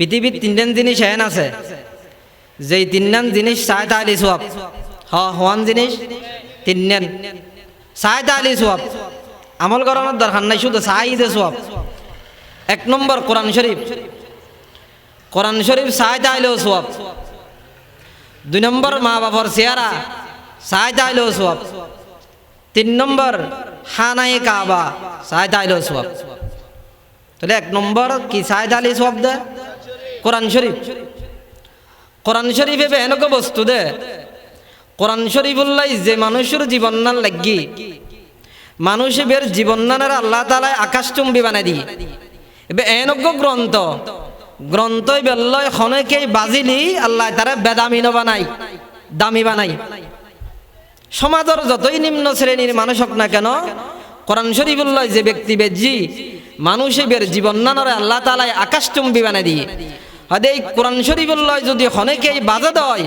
পৃথিবীর তিনজন জিনিস এন আছে। যেই তিনজন জিনিস চাই তাহলে সব হ হওয়ান জিনিস তিনজন চাই তাহলে সব আমল করানোর দরকার নাই, শুধু চাই দে সব এক নম্বর কোরআন শরীফ কোরআন শরীফ চাই তাইলেও সব দুই নম্বর মা বাবার চেহারা চাই তাইলেও সব তিন নম্বর হানাই কাবা চাই তাইলেও সব তাহলে এক নম্বর কি চাই তাইলে সব দে? কোরআন শরীফ। কোরআন শরীফে এনেক বস্তু দে। কোরআন শরীফুল্লাই যে মানুষের জীবন নান লাগি, মানুষের জীবন নানের আল্লাহ তালায় আকাশ চুম্বি বানাই দিয়ে এবে এনেক গ্রন্থ। গ্রন্থই বেল্লয় খনেকেই বাজিলি আল্লাহ তারা বেদামি বানাই, দামি বানাই। সমাজের যতই নিম্ন শ্রেণির মানুষ হোক না কেন, কোরআন শরীফুল্লাহ যে ব্যক্তি বেজি, মানুষের জীবন নানরে আল্লাহ তালায় আকাশ চুম্বি বানাই দিয়ে হয়তো এই কোরআন লয় যদি খনেকেই বাজে দেয়,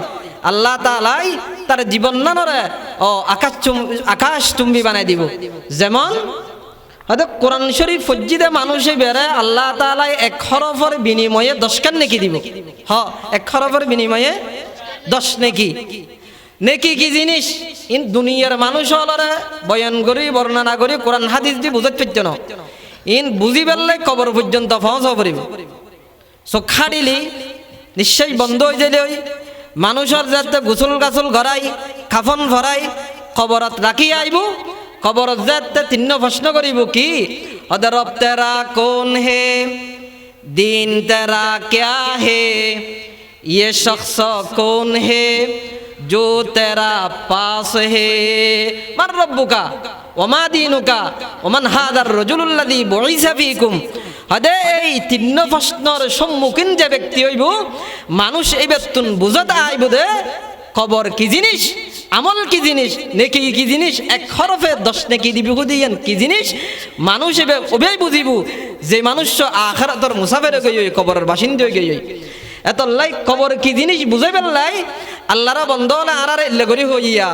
আল্লাহ তালাই তার জীবন নানরে, ও আকাশ আকাশ চুম্বি বানাই দিব। যেমন হয়তো কোরআন শরীফ ফজ্জিদে মানুষে বেড়ে আল্লাহ তালাই এক খরফের বিনিময়ে দশকান নেকি দিব। হ, এক খরফের বিনিময়ে দশ নেকি। নেকি কি জিনিস? ইন দুনিয়ার মানুষ হলরে বয়ান করি, বর্ণনা করি, কোরআন হাদিস দি বুঝতে পারছ না ইন বুঝি পেললে কবর পর্যন্ত পৌঁছ পারিব চোখা দিলি নিশ্চয় বন্ধ হয়ে যাইলে ওই মানুষের যাতে গুসল গাছল ঘরাই খাফন ভরাই কবরত রাখি আইব কবরত যাতে তিন্ন প্রশ্ন করিব কি অদর তেরা কোন হে দিন তেরা ক্যা হে ये शख्स कौन है जो तेरा पास है मन रब्बुका ওমা দিনুকা ওমান হাদার রজুলুল্লাদি বইসা ফিকুম হদে এই তিন্ন প্রশ্নর সম্মুখীন যে ব্যক্তি হইব, মানুষ এই বেতুন বুঝতে আইব দে কবর কি জিনিস, আমল কি জিনিস, নেকি কি জিনিস, এক খরফে দশ নেকি দিবি দিয়েন কি জিনিস, মানুষ এবে ওবেই বুঝিব যে মানুষ আখারাতর মুসাফের গই কবরের বাসিন্দা গই এত লাই কবর কি জিনিস বুঝে পেলাই আল্লাহরা বন্ধ হলে আর এল্লে করি হইয়া।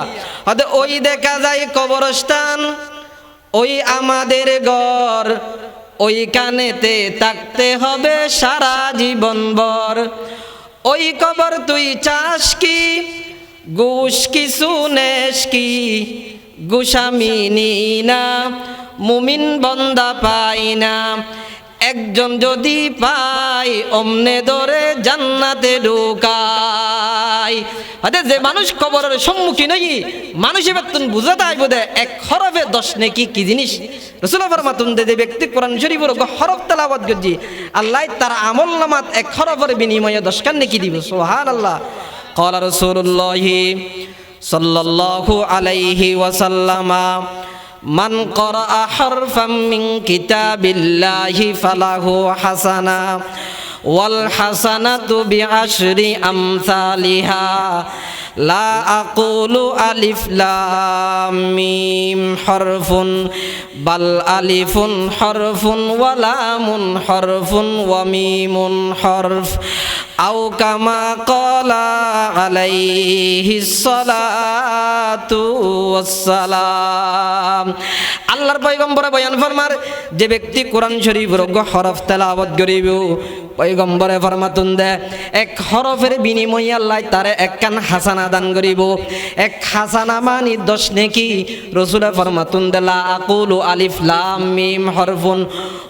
হয়তো ওই দেখা যায় কবরস্থান, ওই আমাদের ঘর ওই কানেতে থাকতে হবে সারা জীবন ভর। ওই কবর তুই চাস কি? গুস কি সুনেশ কি? গুসামিনী না, মুমিন বন্দা পাই না। একজন যদি পাই অমনে ধরে জান্নাতে ঢুকাই আরে যে মানুষ কবরের সম্মুখীন হই মানুষের বেতন বুঝাতে আইব দে এক হরফে দশ নেকি কি জিনিস রসুল ফরমাতুন দে যে ব্যক্তি কোরআন শরীফের হরফ তেলাওয়াত করছি আল্লাহ তার আমল নামাত এক হরফের বিনিময়ে দশ কান নেকি দিব সোহান আল্লাহ قال رسول الله صلى الله عليه وسلم من قرأ حرفا من كتاب الله فله ওয়াল হাসানাতু বিআশরি আমসালিহা। লা আকুলু আলিফ লাম মিম হরফুন, বাল আলিফুন হরফুন ওয়া লামুন হরফুন, ওয়া আও কামা কলা আলাইহি আল্লাহর পয়গম্বরে বয়ান ফরমার, যে ব্যক্তি কোরআন শরীফ রোগ হরফ তেলা আবদ গরিব পয়গম্বরে ফরমাতুন দে, এক হরফের বিনিময়ে আল্লাহ তারে একখান হাসানা দান গরিব এক হাসানা মানি দশ নেকি, রসুলে ফরমাতুন দে, লা আকুলু আলিফ লাম মিম হরফুন।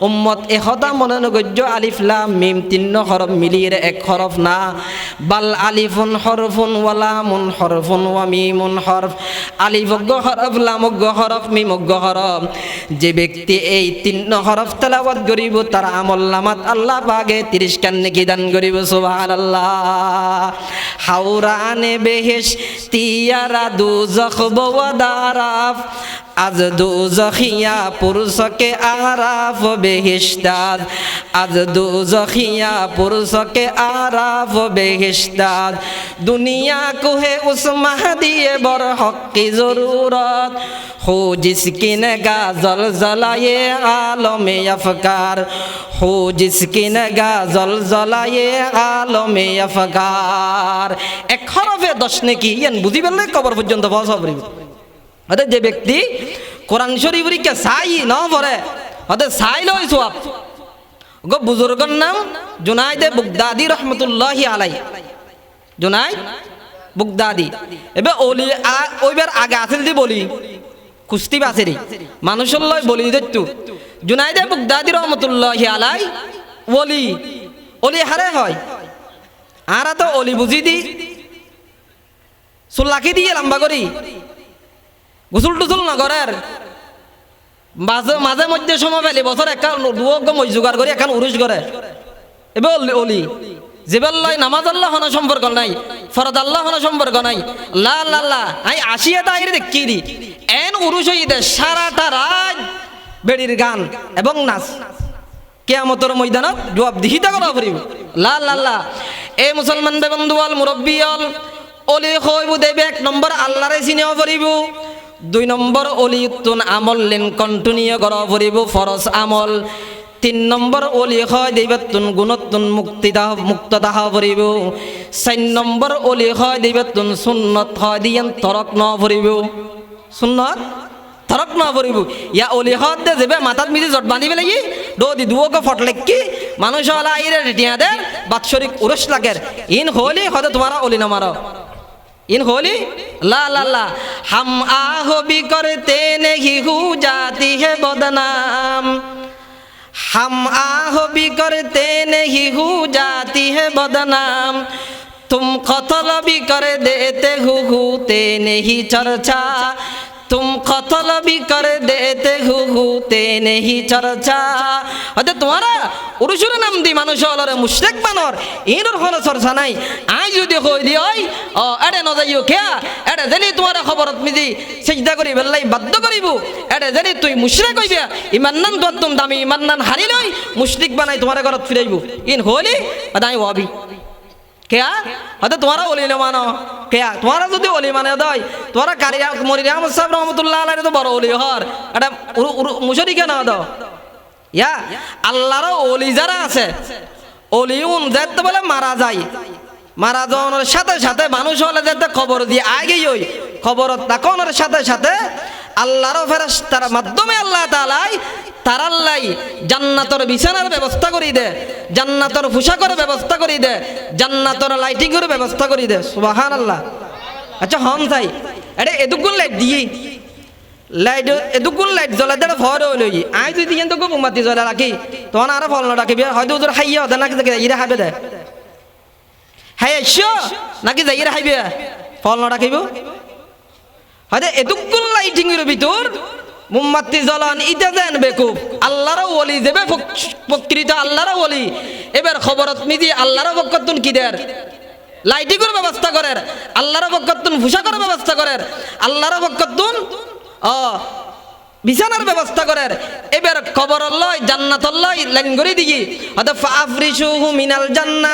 উম্মত এহদা মনে নগজ্য আলিফ লাম মিম তিন্ন হরফ মিলিয়ে এক হরফ না। বাল আলিফুন হরফুন ওয়ালামুন হরফুন ওয়া মিমুন হরফ। আলিফজ্ঞ হরফ লামজ্ঞ হরফ মিমজ্ঞ হরফ। যে ব্যক্তি এই তিন্ন হরফ তেলাওয়াত করিব, তার আমল নামাত আল্লাহ বাগে তিরিশ কান নেকি দান করিব, সুবহানাল্লাহ। হাওরানে বেহেশ তিয়ারা দুজখ বওয়াদারাফ আজ দুজখিয়া পুরুষকে আরাফ বেহিস্তাদ আজ দুজখিয়া পুরুষকে আরাফ বেহিস্তাদ দুনিয়া কুহে উস দিয়ে বর হকি জরুরত? হো জিসকি নেগা জল জলায়ে আলমে আফকার হো জিসকি নেগা জল জলায়ে আলমে আফকার এক খরফে দশ নেকি, ইয়ান বুঝি পেলে কবর পর্যন্ত বস অর্থাৎ যে ব্যক্তি কোরআন শরীফরিকে চাই ন পড়ে অর্থাৎ চাই লই সোয়াব গো বুজুর্গর নাম জুনাইদে বুগদাদি রহমতুল্লাহি আলাই জুনাইদ বুগদাদি। এবার অলি ওইবার আগে আছিল দি বলি, কুস্তি বাসেরি মানুষের লয় বলি দেখতু জুনাইদে বুগদাদি রহমতুল্লাহি আলাই ওলি অলি হারে হয়। আর তো অলি বুঝি দি। চুল্লাকি দিয়ে লম্বা করি। গুসুল টুসুল নগরের। মাঝে মাঝে মধ্যে সময় পেলি, বছর একান দুয়োগ মই জোগাড় করি একান উরুষ করে এবার অলি লয় নামাজ আল্লাহ হনা সম্পর্ক নাই ফরদ আল্লাহ হনা সম্পর্ক নাই। লা লা আই আসি এটা আইরে দেখি দি। এন উরুষ দে সারাটা রাত বেড়ির গান এবং নাচ। কেয়ামতর ময়দানত জবাব দিহিতা করা ফুরিব লা লা এ মুসলমান বেবন্ধুয়াল মুরব্বিয়ল অলি হইব দেবে এক নম্বর আল্লাহরে চিনেও ফুরিব দুই নম্বর অলি উত্তুন আমল লেন কন্টিনিউ করা ফুরিব ফরজ আমল। তিন নম্বর অলি হয় দেবতুন গুণতুন মুক্তি দাহ ফুরিব চার নম্বর অলি হয় দেবতুন সুন্নত হয় দিয়েন তরক ন ফুরিব সুন্নত? থরক ন পড়িব। ইয়া অলি হদ দে যাবে মাথাত মিজি জট বাঁধিবে লাগি দো দি দুয়োকে ফট লেখি মানুষ হলা আইরে দে, বাৎসরিক উরস লাগের। ইন হলি হদে তোমারা অলি না মারো इन होली ला ला ला हम आहो भी करते नहीं हु जाती है बदनाम हम आहो भी करते नहीं हु जाती है बदनाम तुम कतल भी कर देते हु हुते नहीं चर्चा तुम कतल भी कर देते हु हुते नहीं चर्चा অর্থাৎ তোমারা উরুসুর নাম দি মানুষ হলরে মুশরেক বানর ইনর হল চর্চা নাই আই যদি কই দি ওই ও এডে নজাইও কেয়া এডে জানি তোমার খবরত মিজি সেজদা করি বেল্লাই বাধ্য করিব এডে জানি তুই মুশরেক কইবে ইমান নান দত্তম দামি ইমান নান হারি লই মুশরিক বানাই তোমার ঘরত ফিরাইব ইন হলি আদাই ওয়াবি কেয়া? হয়তো তোমারা অলি মানো। কেয়া? তোমারা যদি অলি মানে দয় তোমারা কারিয়া মরিয়া আহমদ সাহেব রহমতুল্লাহ আলাই তো বড় অলি হর। এটা মুশরি কেন দাও ইয়া? আল্লাহর অলি যারা আছে, অলিউন যাতে বলে মারা যায়। মারা যাওয়ার সাথে সাথে মানুষ হলে যাতে খবর দিয়ে আগেই ওই খবর তাকানোর সাথে সাথে আল্লাহর ফেরাস তার মাধ্যমে আল্লাহ তালাই তার আল্লাহ জান্নাতর বিছানার ব্যবস্থা করি দে, জান্নাতর পোশাকের ব্যবস্থা করি দে, জান্নাতর লাইটিংয়ের ব্যবস্থা করি দে সুবাহান আল্লাহ আচ্ছা হম চাই আরে এদুকুন লাইট দিয়ে লাইট, এদুকুন লাইট জ্বলা দেড় ভর হইল আই তুই দিয়ে তো মোমবাতি জ্বলা রাখি, তখন আরও ফল রাখিবি হয়তো ওদের হাইয়া হতে নাকি ইরা হাবে দে। হাই এসো নাকি যাই হাইবে ফল রাখিব হয়তো এদুকুন লাইটিং এর ভিতর মোমবাতি জ্বলান ইটা যেন বেকুব। আল্লাহরও ওলি যাবে প্রকৃত আল্লাহরও ওলি। এবার খবরত মিদি আল্লাহর পক্ষতুন কি দের লাইটিংয়ের ব্যবস্থা করেন আল্লাহর পক্ষতুন পোশাকের ব্যবস্থা করেন আল্লাহর পক্ষতুন ও বিছানার ব্যবস্থা করেন এবার খবর লয় জান্নাত লয় লাইন দিগি দিই হয়তো ফাফরিসুহু মিনাল জান্না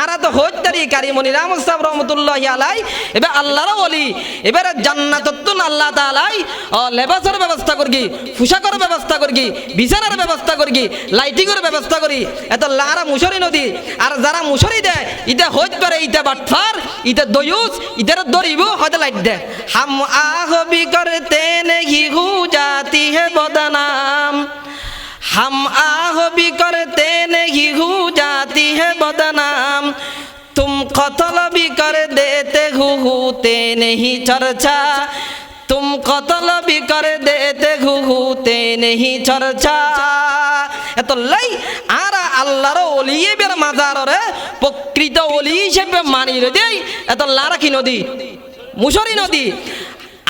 আরা তো হইতারি কারিমনি রাম সাহেব রহমতুল্লাহ আলাই। এবার আল্লাহর বলি এবারে জান্নাতুন আল্লাহ তালাই লেবাসের ব্যবস্থা করি পোশাকের ব্যবস্থা করি বিছানার ব্যবস্থা করি লাইটিংয়ের ব্যবস্থা করি। এত লারা মুসরি নদী, আর যারা মুসরি দেয় ইটা হইত পারে ইটা বাটফার ইটা দয়ুস ইটার দরিব, হয়তো লাইট দে হাম আহবি করতে নেহি হু জাতি হে বদনাম। হাম আহবি করতে নেহি হু हु होते नहीं चर्चा तुम कतल भी कर देते हु होते नहीं चर्चा এত লাই আর আল্লাহর অলিয়ে বের মাজারে প্রকৃত অলি হিসেবে মানি দেই এত লারা কি নদী মুসরি নদী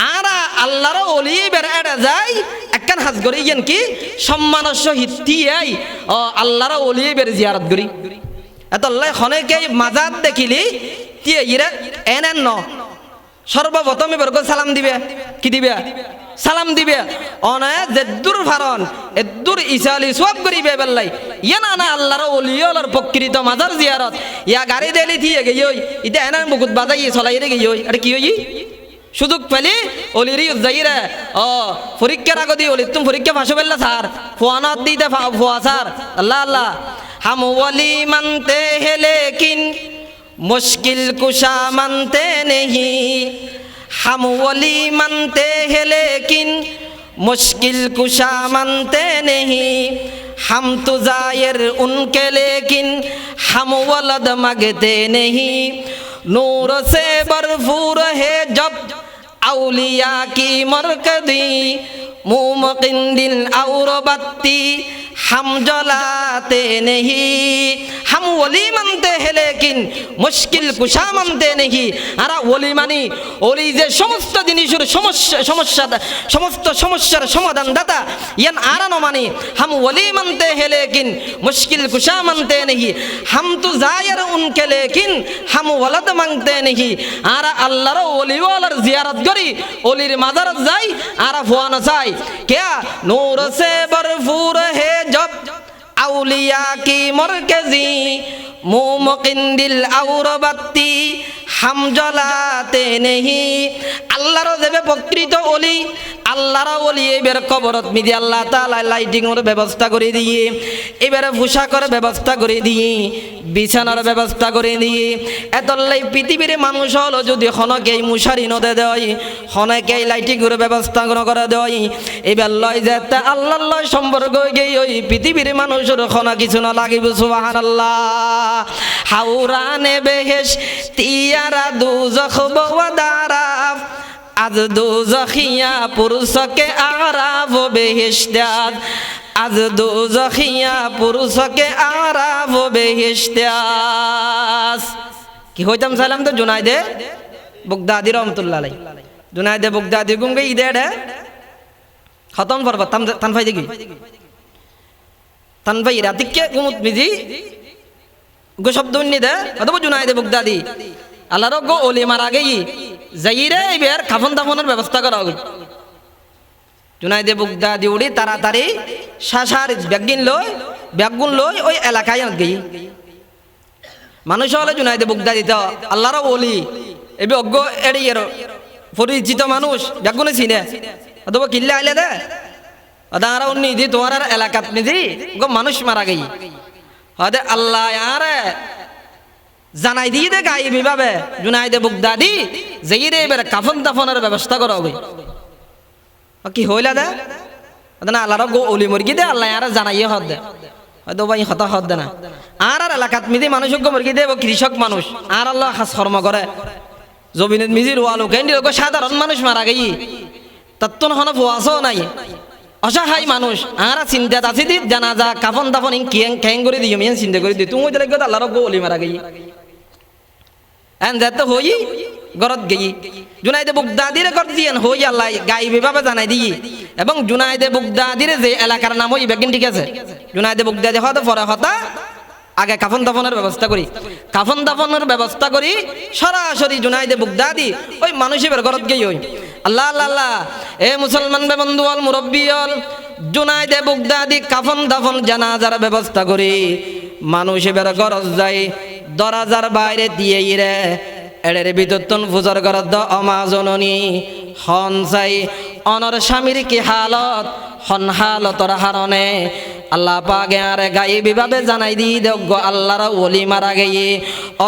আরা আল্লাহর অলি বের এড়ে যায় একখান হাজ করি ইয়েন কি সম্মানের সহিত তিয়াই ও আল্লাহর অলি বের জিয়ারত করি এত আল্লাহ খনেকে মাজাত দেখিলি তিয়া ইরা এন এন ন সর্বপ্রথম এবার সালাম দিবে? কি দিবে? সালাম দিবে। অনয় ভারন এদ্দুর ইসালি সব করিবে বেল্লাই ইয়ে না না, আল্লাহর অলিয়লার প্রকৃত মাজার জিয়ারত। ইয়া গাড়ি দেলি থিয়ে গেই ইতে এনার মুকুত বাজাই চলাই রে গেই এটা কি হই সুযোগ পেলি? অলিরি যাইরে ও পরীক্ষার আগদি অলি তুমি পরীক্ষা ফাঁসো পেলে স্যার ফোয়ানত দিতে ফোয়া স্যার আল্লাহ আল্লাহ। হাম ওলি মানতে হে লেকিন মুশকিল কুশা মানতে নেহি হামওয়ালি মানতে হে লেকিন, মুশকিল কুশা মানতে নেহি, হাম তু যায়ের উনকে লেকিন, হাম ওয়ালদ মাগতে নেহি। নূর সে বরফুর হে জব, আউলিয়া কি মরকদি, মুমকিন দিন আউর বাত্তি हम जलाते नहीं हम वली मानते हैं लेकिन মুশকিল কুশা মানতে নেহি আরা ওলি মানি ওলি যে সমস্ত জিনিসের সমস্যা সমস্যা সমস্ত সমস্যার সমাধান দাতা ইয়ান আরা ন মানি হাম ওলি মানতে হে লেকিন মুশকিল কুশা মানতে নেহি হাম তু জায়ের উনকে লেকিন হাম ওয়ালাদ মাংতে নেহি আরা আল্লাহর ওলি ওয়ালার জিয়ারত করি ওলির মাজারত যাই আরা ফুয়ানো চাই क्या नूर से भरपूर है জব। আউলিয়া কি মরকেজি? মুমকিন্দিল আউরবাত্তি। হামজলাতে নেহি। আল্লাহর দেবে প্রকৃত অলি। আল্লাহর অলি এবার কবরত মিদি আল্লাহ তালা লাইটিংয়ের ব্যবস্থা করে দিয়ে, এবারে পোশাকের ব্যবস্থা করে দিয়ে, বিছানার ব্যবস্থা করে দিয়ে এতলাই পৃথিবীর মানুষ হলো যদি হনকেই মুশারি নদে দেয়, হনকেই লাইটিংয়ের ব্যবস্থা করে দেয়, এবার লয় যে আল্লাহ লয় সম্পর্ক গেই ওই পৃথিবীর মানুষের হনা কিছু না লাগিব সুবাহান আল্লাহ হাউরানে বেহেশ তিয়ারা দুজখ বওয়াদারাফ আজ দুজখিয়া পুরুষকে আরাফ বেহেশতাত আজ দুজখিয়া পুরুষকে আরাফ বেহেশতাস কি হইতাম সালাম তো জুনাইদে? বুগদাদি রহমতুল্লাহ আলাই জুনাইদে বুগদাদি গুমগে ঈদে ডে খতম পর্বত তান ফাই দেখি। তান ফাই রাতিকে গুমুত মিজি। গো শব্দ উন্নি দে। অথবা জুনাই দে বুগদাদি আল্লাহর গো ওলি মারা গেই। যাইরে এবার খাফন দাফনের ব্যবস্থা করা হবে জুনাই দে বুগদাদি উড়ি তাড়াতাড়ি শাসার ব্যাগিন লই ব্যাগুন লই ওই এলাকায় গেই মানুষ হলে জুনাই দে বুগদাদি তো আল্লাহর ওলি এবে অজ্ঞ এড়িয়ে পরিচিত মানুষ ব্যাগুনে চিনে অথবা কিল্লে আইলে দে। আদারা উন্নি দি, তোমার এলাকাত নিদি, গো মানুষ মারা গেই। হদে আল্লাহ আরে জানাই দিয়ে দে গাই বিভাবে জুনাই দে বুগদাদি যেই রে এবার কাফন দাফনের ব্যবস্থা করা হবে কি হইলা দে? না আল্লাহর গো অলি মুরগি দে, আল্লাহ আরে জানাইয়ে হদ দে। হয়তো ভাই হতা হদ দে না। আর আর এলাকাত মিদি মানুষ মুরগি দে কৃষক মানুষ। আর আল্লাহ খাস কর্ম করে জমিনের মিজির ওয়ালো কেন্দ্র সাধারণ মানুষ মারা গেই। তত্তন হন ফুয়াশও নাই। অসহায় মানুষ আর চিন্তাত আছে দি জানাজা, কাফন দাফন খ্যাং করে মিয়ান চিন্তা করে দি তুমি আল্লাহর গো অলি মারা গই। এন যাতে হই গরত গেই জুনাইদে বুগদাদিরে গর দিয়েন হই আল্লাহ গাই বিভাবে জানাই দিই এবং জুনাইদে বুগদাদিরে যে এলাকার নাম হই বেগিন ঠিক আছে জুনাইদে বুগদাদি হতে পরে হতা আগে কাফন দাফনের ব্যবস্থা করি কাফন দাফনের ব্যবস্থা করি সরাসরি জুনাইদে বুগদাদি ওই মানুষের ঘরত গেই ওই আল্লাহ আল্লাহ আল্লাহ এ মুসলমান বে বন্ধু অল মুরব্বী অল জুনাইদে বুগদাদি কাফন দাফন জানাজার ব্যবস্থা করি মানুষ এবার গরজ যায় দরাজার বাইরে দিয়ে ইরে। এড়ের বিদ্যুৎ ফুজর গরদ দ অমা জননী। হন চাই অনর স্বামীর কি হালত? হন হালতর হারণে। আল্লাহ পাকে আরে গাই বিভাবে জানাই দি দেগ আল্লাহর ওলি মারা গিয়ে।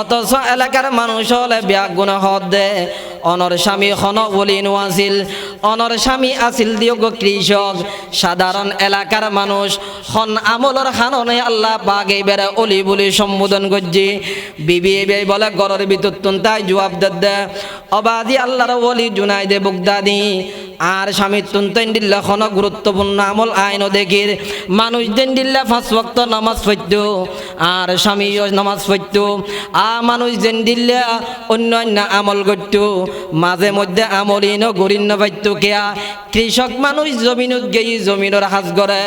অথচ এলাকার মানুষ হলে ব্যাগ গুণ হদ দে। অনর স্বামী খন বলি আছিল অনর স্বামী আছিল দিয়োগ কৃষক। সাধারণ এলাকার মানুষ হন আমলর খাননে আল্লাহ পাগে বেড়ে অলি বলি সম্বোধন করছি। বিবি বে বলে, গরের ভিতর তাই জবাব দে অবাদি আল্লাহর অলি জুনাই দে। বুগদাদি আর স্বামী তুনতেন দিল্লা খন গুরুত্বপূর্ণ আমল আইন দেখির। মানুষ দেন দিল্লা পাঁচ ভক্ত নামাজ পড়ত, আর স্বামী নামাজ পড়ত। আ মানুষ দেন দিল্লা অন্যান্য আমল করত, মাঝে মধ্যে আমলিন গরিন্ন পাইত কেয়া। কৃষক মানুষ জমিনত গেই জমিনের হাজ করে,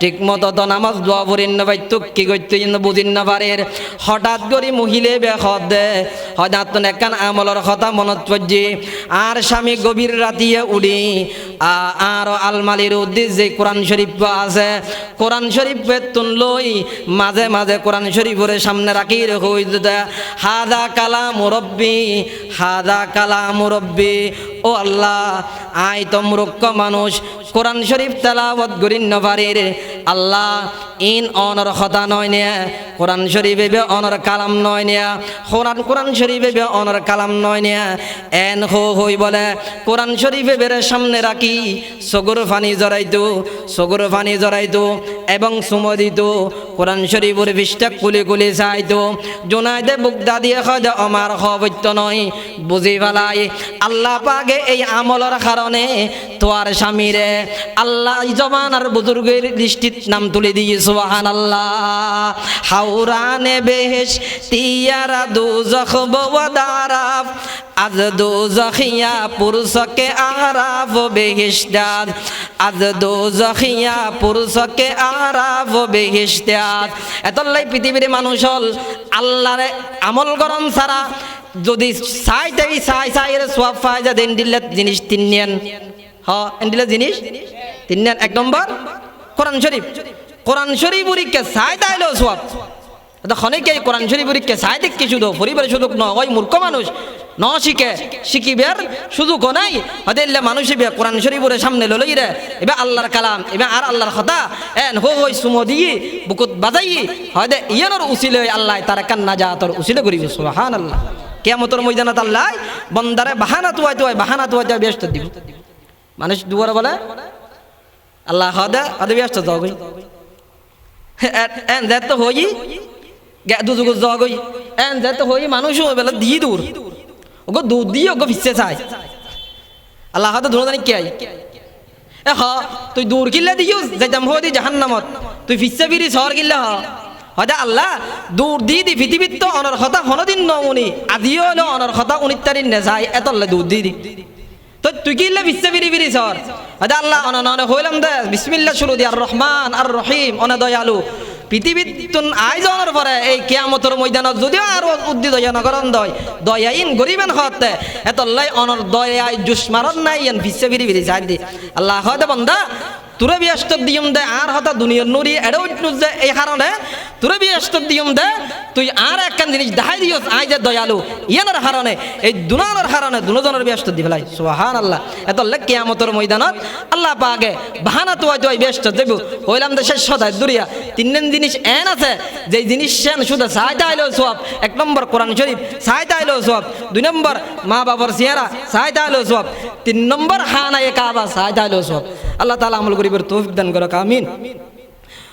ঠিক মতো তো নামাজ দোয়া পড়িন পাইত, কি করতে বুঝিন না পারে হঠাৎ করে মহিলে বেখত দে, হঠাৎ একান আমলের কথা মনত পড়ছে। আর স্বামী গভীর রাতিয়ে উড়ি আর আলমালির উদ্দেশ্য যে কোরআন শরীফ আছে, কোরআন শরীফ তুন লই মাঝে মাঝে কোরআন শরীফরে সামনে রাখি হই হাদা কালা মুরব্বী হাদা কালা মুরব্বী ও আল্লাহ, আয় তো মানুষ কোরআন শরীফ তেলাওয়াত করিন নভারির আল্লাহ, ইন অনর কথা নয় নিয়া কোরআন শরীফে বে অনর কালাম নয় নিয়া কোরআন কোরআন শরীফে বে অনর কালাম নয় নিয়া এন হো হই বলে, কোরআন শরীফে বেরে সামনে রাখি। সগুর ফানি জড়াইতো সগুর ফানি জড়াইতো। এবং সুমো দিত কোরআন শরীফের পৃষ্ঠা কুলি কুলি চাইতো। জোনাইদে বুকদা দিয়ে হয় যে আমার হবৈত্য নয়। বুঝি ফেলাই, আল্লাহ পাগে এই আমলের কারণে তোয়ার স্বামীরে আল্লাহ জমানার বুজুর্গের দৃষ্টির নাম তুলে দিয়ে সুবাহান আল্লাহ হাউরানে বেহেশ তিয়ারা দু জখ বদারাফ আজ দো জখিয়া পুরুষকে আরাফ বেহিষ্টাদ আজ দো জখিয়া পুরুষকে আরাফ বেহিষ্টাদ এতলাই পৃথিবীর মানুষ হল আল্লাহরে আমল গরম ছাড়া। যদি চাই তাই চাই চাই সব পাই যা দেন দিলে জিনিস তিনিয়ান হ দিলে জিনিস তিনিয়ান এক নম্বর, কোরআন শরীফ। কোরআন শরীফ উরিকে চাই তাইলো সব খনিকে কোরআন শরীফ চাই দেখ কিছু দো পরিবারের সুযোগ ন ওই মূর্খ মানুষ ন শিখে, শিখিবের সুযোগ নাই। হতে মানুষ ইবে কোরআন শরীফের সামনে ললই রে, এবার আল্লাহর কালাম, এবার আর আল্লাহর কথা। এন হো হই সুমো দিয়ে বুকুত বাজাই। হয়দে ইয়ানোর উচিলে আল্লাহ তার কান্না যা তোর উচিলে করিবে সুবহান আল্লাহ কেমতর ময়দানত আল্লাহ বন্দারে বাহানা তুয়াই তুয়াই, বাহানা তুয়াই তুয়াই ব্যস্ত দিব। মানুষ দুয়ারে বলে, আল্লাহ হদে হদে ব্যস্ত যাও এন তো হই। দুজুগ যাও এন দেখ তো হই মানুষ বেলা দিয়ে দূর ওগো দুধ দিয়ে ওগো ভিসে চাই আল্লাহ হয়তো ধুনো জানি এ হ তুই দূর কিল্লে দিও যাইতাম হো দি জাহান্নামত তুই ফিসে ফিরি শহর কিল্লে হ হয়তো আল্লাহ দূর দি দি পৃথিবীর তো অনর কথা হনদিন ন উনি আজিও হলো অনর কথা উনিতারিন নে যাই এতলে দূর দি দি তো তুই কিল্লে ফিসে ফিরি ফিরি শহর হয়তো আল্লাহ অন অন হইলাম দে বিসমিল্লাহ শুরু দি আর রহমান আর রহিম অনে দয়ালু পৃথিবীত আয়োজনের পরে এই কেয়ামতর ময়দানত যদিও আর উদ্দিত জনগরণ দয় দয়াইন গরিবেন হতে এতল্লাই অনর দয়াই জুসমারন নাই, ইয়ান ফিসে ফিরি ফিরি চাই দি। আল্লাহ হতে বন্ধা তুরে ব্যস্ত দিয়ম দে, আর হতা দুনিয়ার নুরি, এড়ো যে এই কারণে তোরে ব্যস্ত দিয়ম দে। তুই আর একখান জিনিস দেখাই দিয়স আই যে দয়ালু। ইয়ানোর হারণে, এই দুনানোর হারণে দুজনের ব্যস্ত দি ফেলাই সুহান আল্লাহ এত লেখ কেয়ামতর ময়দানত আল্লাহ পাগে বাহানা তুয়াই তুয়াই ব্যস্ত দেবু। হইলাম দেশের সদায় দুরিয়া, তিন দিন জিনিস এন আছে যে জিনিস সেন শুধু সাহায্য আইলো সব এক নম্বর কোরআন শরীফ সাহায্য আইলো সব দুই নম্বর মা বাবার সিয়ারা সাহায্য আইলো সব তিন নম্বর হানা এ কাবা সাহায্য আইলো সব আল্লাহ তালা আমল গরিবের তৌফিক দান করো